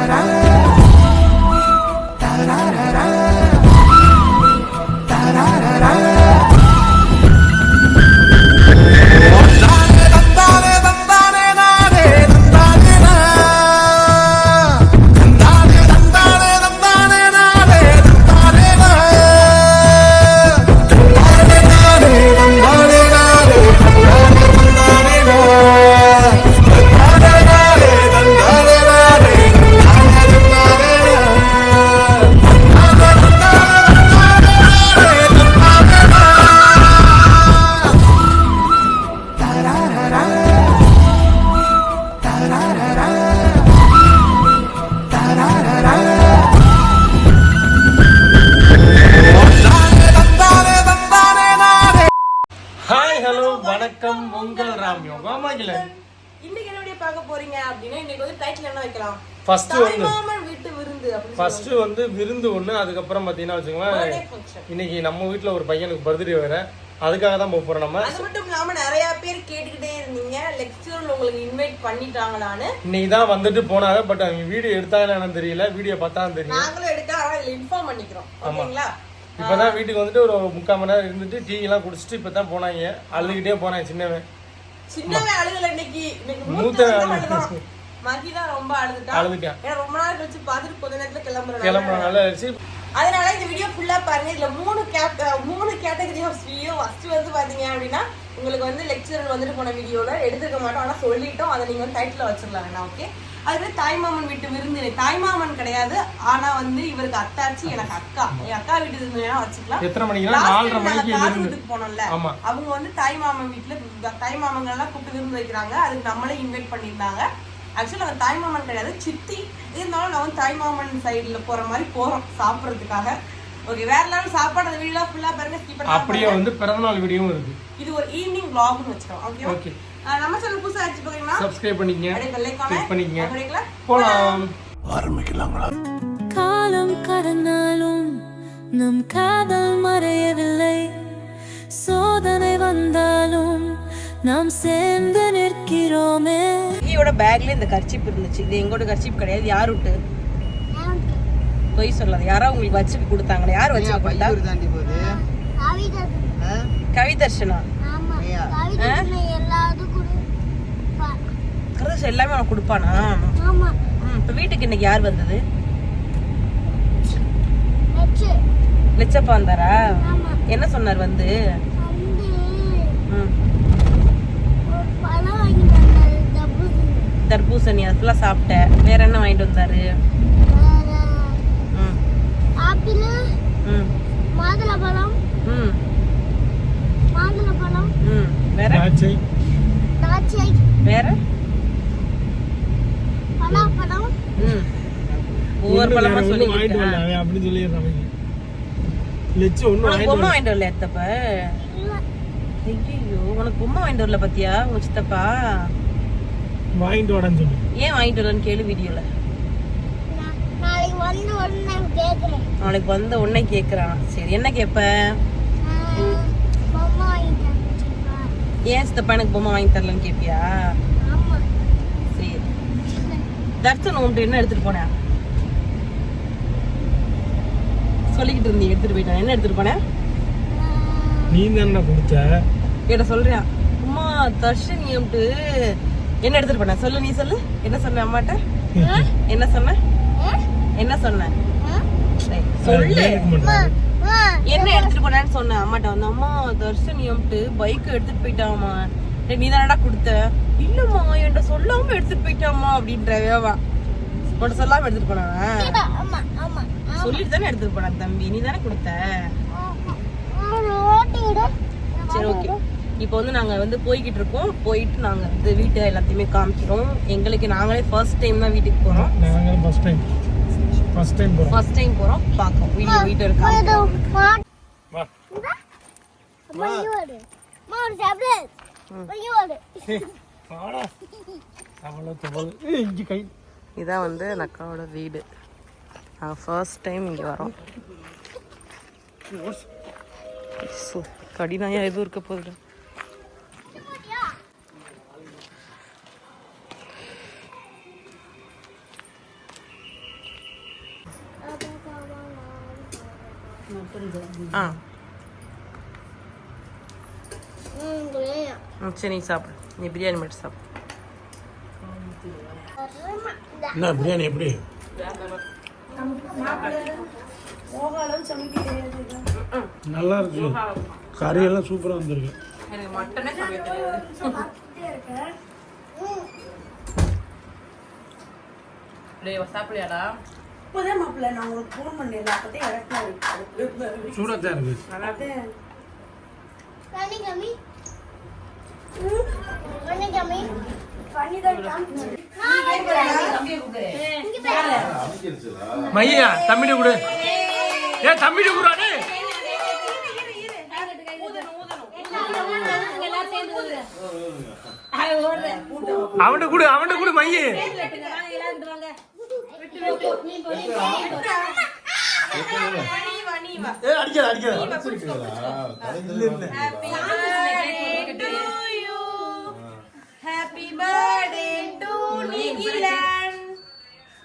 I love you. Magizhan இன்னைக்கு என்ன video பார்க்க போறீங்க அப்படின்னா இன்னைக்கு வந்து டைட்டில் என்ன வைக்கலாம்? First வந்து- ஃபர்ஸ்ட் வந்து விருந்து ஒண்ணு அதுக்கப்புறம் பாத்தீங்கன்னா வச்சுக்கோங்களேன். இன்னைக்கு நம்ம வீட்ல ஒரு பையனுக்கு பர்த்டே வேற. அதுக்காக தான் போக போறோம் நம்ம. அது மட்டும் இல்லாம நிறைய பேர் கேட்டுக்கிட்டே இருந்தீங்க. லெக்சர் உங்களுக்கு இன்வைட் பண்ணிட்டாங்களான்னு. இன்னைக்கு தான் வந்துட்டு போனாங்க பட் அவங்க வீடியோ எடுத்தாங்களா என்னன்னு தெரியல. வீடியோ பார்த்தா தான் தெரியும். நாங்களும் எடுக்க ஆனா இதுல இன்ஃபார்ம் பண்ணிக்கிறோம். ஓகேங்களா? இப்பதான் வீட்டுக்கு வந்துட்டு ஒரு முக்கால் மணி நேரம் இருந்துட்டு டீ எல்லாம் குடிச்சிட்டு இப்பதான் போனாங்க. அழுதுகிட்டே போனாங்க சின்னவன். சின்னவன் அழுகல இன்னைக்கு. இன்னைக்கு மூத்த மகி தான் ரொம்ப அழுதுட்டா. ஏன்னா ரொம்ப நாள் கழிச்சு பார்த்துட்டு கொஞ்ச நேரத்துல கிளம்புறனால. ஆயிடுச்சு அதனால இந்த வீடியோ ஃபுல்லா பாருங்க. இதுல மூணு கேட் மூணு கேட்டகரி ஆஃப் வீடியோ ஃபர்ஸ்ட் வந்து பாத்தீங்க அப்படின்னா உங்களுக்கு வந்து லெக்சரர் வந்துட்டு போன வீடியோல எடுத்துக்க மாட்டோம். ஆனா சொல்லிட்டோம். அதை நீங்க வந்து டைட்டில் வச்சிடலாம் ஓகே அதுவே தாய்மாமன் வீட்டு விருந்து தாய்மாமன் கிடையாது. ஆனா வந்து இவருக்கு அத்தாச்சி எனக்கு அக்கா. என் அக்கா வீட்டு விருந்து வேணா வச்சுக்கலாம். எத்தனை மணிக்கு விருந்து வீட்டுக்கு போனோம்ல. அவங்க வந்து தாய் மாமன் வீட்டுல தாய் மாமன்கள் எல்லாம் கூப்பிட்டு விருந்து வைக்கிறாங்க. அதுக்கு நம்மளே இன்வைட் பண்ணியிருந்தாங்க. ஆக்சுவலி அவன் தாய் மாமன் கிடையாது. சித்தி. இருந்தாலும் நான் வந்து தாய் மாமன் சைடுல போற மாதிரி போறோம் சாப்பிடுறதுக்காக. ஓகே வேற லெவல் சாப்பாடு அந்த வீடியோ ஃபுல்லா பாருங்க ஸ்கிப் அப்படியே வந்து பிறந்தநாள் வீடியோவும் இருக்கு. இது ஒரு ஈவினிங் vlogனு வச்சிரோம் ஓகே ஓகே நம்ம சேனல் புதுசா ஆச்சு பாத்தீங்கன்னா சப்ஸ்கிரைப் பண்ணிக்கங்க. அப்படியே பெல் ஐகானை கிளிக் பண்ணிக்கங்க. அப்படியே போலாம். காலம் கடந்தாலும் நம் காதல் மறையவில்லை. சோதனை வந்தாலும் நாம் சேர்ந்து நிற்கிறோமே. ஈயோட பேக்ல இந்த கர்ச்சிப் இருந்துச்சு. இது எங்கோட கர்ச்சிப் கிடையாது யார் விட்டு பொய் சொல்லாது. யாரோ உங்களுக்கு வச்சு கொடுத்தாங்களே. யார் வச்சு கொடுத்தா? கவிதர்ஷனா? கருதர்ஷன் எல்லாமே அவன் கொடுப்பானா? இப்ப வீட்டுக்கு இன்னைக்கு யார் வந்தது? லட்சப்பா வந்தாரா? என்ன சொன்னார் வந்து? ம், தர்பூசணி. அது ஃபுல்லா சாப்பிட்டேன் வேற என்ன வாங்கிட்டு வந்தாரு? ம், ஆப்பிள் ம், மாதுளம்பழம் ம், மாதுளம்பழம் ம். வேற? ஆச்சு. திராட்சை. வேற பலாப்பழம் ம். ஒவ்வொரு ஒண்ணு பழமா சொல்லி ஒண்ணு அப்படின்னு சொல்லிடுறான் அவன். லெச்சு வாங்கிட்டு பொம்மை வரல. வாங்கிட்டு வரல எத்தப்ப ஐயோ உனக்கு பொம்மை வாங்கிட்டு வரல பாத்தியா உங்க சித்தப்பா? வாங்கிட்டு வாடான்னு சொல்லு. ஏன் வாங்கிட்டு வரலன்னு கேளு வீடியோல. நாளைக்கு வந்து உடனே கேக்குறான். சரி என்ன கேப்ப. ஏன் சித்தப்பா எனக்கு பொம்மை வாங்கி தரலன்னு கேப்பியா? ஆமா. சரி. தர்சன் உன்ட்டு என்ன எடுத்துட்டு போனேன்? சொல்லிக்கிட்டு இருந்தீங்க எடுத்துட்டு போயிட்டான் என்ன எடுத்துட்டு போனேன் நீ தானே கொடுத்த கேட்ட சொல்றியா? அம்மா தர்ஷன் என்ட்டு என்ன எடுத்துட்டு போனேன் சொல்லு நீ சொல்லு. என்ன சொன்ன அம்மாட்ட? என்ன சொன்ன? என்ன சொன்ன? சொல்லு. என்ன எடுத்துட்டு போனேன்னு சொன்னேன் அம்மாட்ட வந்து அம்மா தர்ஷன் என்ட்டு பைக் எடுத்துட்டு போயிட்டாமா நீ தானடா கொடுத்த? இல்லம்மா என்கிட்ட சொல்லாம எடுத்துட்டு போயிட்டாமா அப்படின்றவே அவ உன்கிட்ட சொல்லாம எடுத்துட்டு போனாவன் ஆமா ஆமா சொல்லிட்டு தானே எடுத்துட்டு போனான் தம்பி. நீ தானே கொடுத்த? சரி ஓகே. இப்போ வந்து நாங்க வந்து போய்கிட்டு இருக்கோம். போயிட்டு நாங்க வந்து வீட்டை எல்லாத்தையுமே காமிக்கிறோம். எங்களுக்கு நாங்களே ஃபர்ஸ்ட் டைம் தான் வீட்டுக்கு போறோம். நாங்க ஃபர்ஸ்ட் டைம் ஃபர்ஸ்ட் டைம் போறோம். ஃபர்ஸ்ட் டைம் போறோம். பார்க்கோம் வீடியோ வீட்டை இருக்கா? இது மாட்டு வா. அம்மா. அம்மா, ஒரு அவ்வளோ இதான் வந்து அந்த அக்காவோட வீடு. நாங்கள் ஃபர்ஸ்ட் டைம் இங்கே வரோம். கடினாயா எதுவும் இருக்க போகுது ஆ. சரி நீ சாப்பிடு. நீ பிரியாணி மட்டும் சாப்பிடு. என்ன பிரியாணி எப்படி? நல்லா இருக்கு. கறியெல்லாம் சூப்பராக வந்திருக்கு. எனக்கு மட்டனே சமைக்க தெரியாது. சாப்பிடலையாடா இப்போதான் மாப்பிள்ள நான் உங்களுக்கு ஃபோன் பண்ணல அப்பதான் இறக்குனாரு. சூடாக தான் இருக்கு மையா தம்பிட்டு கொடு. ஏ தம்பிட்டு கொடுறானே அவன்கிட்ட கொடு அவன்கிட்ட கொடு மையே. ஏ அடிக்காத அடிக்காத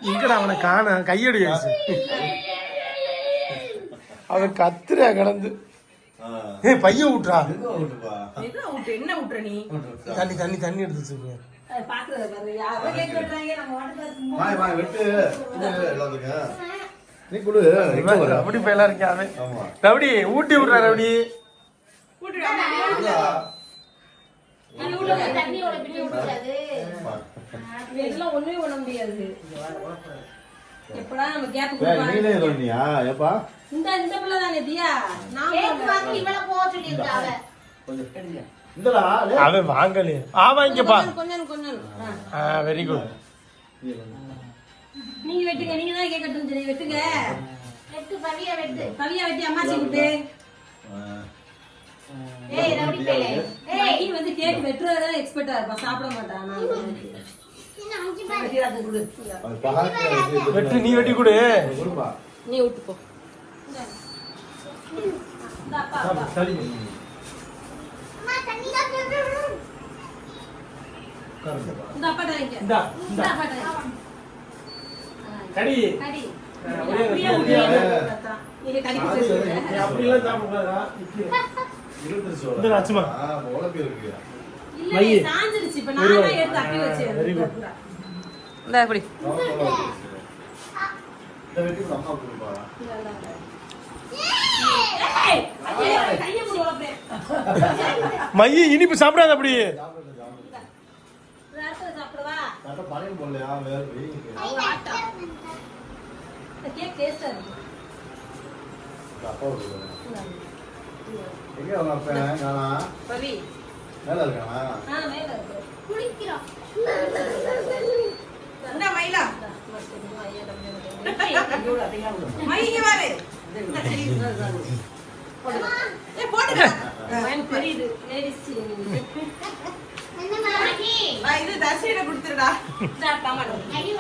எங்கடா அவனை காண கையடி வயசு அவன் கத்துறா கிடந்து? ஏ பையன் விட்டுறா என்ன விட்டு என்ன விட்டுற நீ? தண்ணி தண்ணி தண்ணி எடுத்து வச்சுக்கோங்க ரபடி பயிலா இருக்கா அவன்? ஊட்டி விடுறா பிடி விடாது இதெல்லாம் ஒண்ணுமே பண்ண முடியாது. எப்படா நம்ம கேப் நீனே ஏப்பா? இந்த இந்த பிள்ளை தானே தியா? நான் கேக் வாங்கி இவள கொஞ்சம் இந்தடா லே. அவன் வாங்கலையே ஆ வாங்கிக்கப்பா. கொஞ்சம் கொஞ்சம் ஆ. ஆ வெரி குட் நீங்க வெட்டுங்க நீங்க தான் கேக் கட்டணும் சரி வெட்டுங்க. வெட்டு பவியா வெட்டு. கவியா வெட்டி அம்மாச்சி விட்டு ஏய் ரவுடி பேலே ஏய் நீ வந்து கேக் வெட்டுறதா எக்ஸ்பெக்டா இருப்பா சாப்பிட மாட்டான். நான் வெட்டு நீ வெட்டி கொடு. நீ விட்டு போ. கடி. சாப்பிடக்கூடாதா? இருபத்தி லட்சுமா. இருக்கு. வச்சேன் Very good. இந்த அப்படி கூட மைய இனிப்பு சாப்பிடாத அப்படி. கேக் மேல இருக்கானா? ஆ மேல இருக்கு. குளிக்கிறோம். என்ன மயிலா? மயிங்க பாரு ஏ போட்டுக்க. எனக்கு தெரியுது லேடிஸ் என்ன மாமி நான் இது தர்ஷியிட கொடுத்துருடா சாப்பிட்டாம ஐயோ